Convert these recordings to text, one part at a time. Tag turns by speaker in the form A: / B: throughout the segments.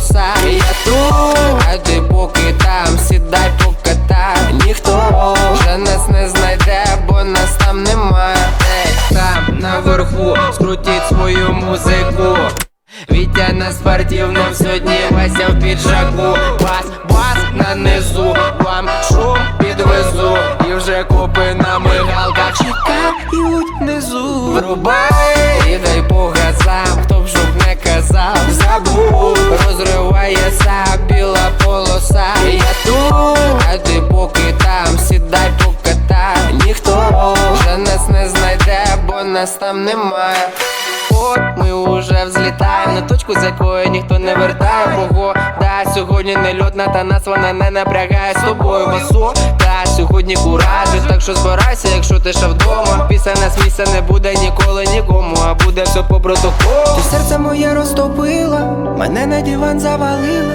A: біла полоса. Я тут, а ти поки там, сідай покатай Ніхто вже нас не знайде, бо нас там немає. Там наверху, скрутіть свою музику. Вітя на спортивному сьогодні Вася в піджаку Бас, бас на низу, вам шум підвезу І вже копи на мигалках чекають внизу Врубай тут, а ти поки там, сідай покатай. Ніхто вже нас не знайде, бо нас там немає. От ми уже взлітаємо на точку, з якої ніхто не вертає. Погода сьогодні не льотна, та нас вона не напрягає. З тобою басу Та сьогодні куражі, так що збирайся, якщо ти ще вдома. Після нас місця не буде ніколи нікому, а буде все по протоколу. Ти серце моє розтопила, мене на диван завалила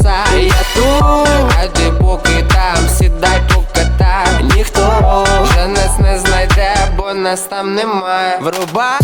A: полоса. Я тут, ти поки там, сідай покатай Ніхто вже нас не знайде, бо нас там немає. Врубай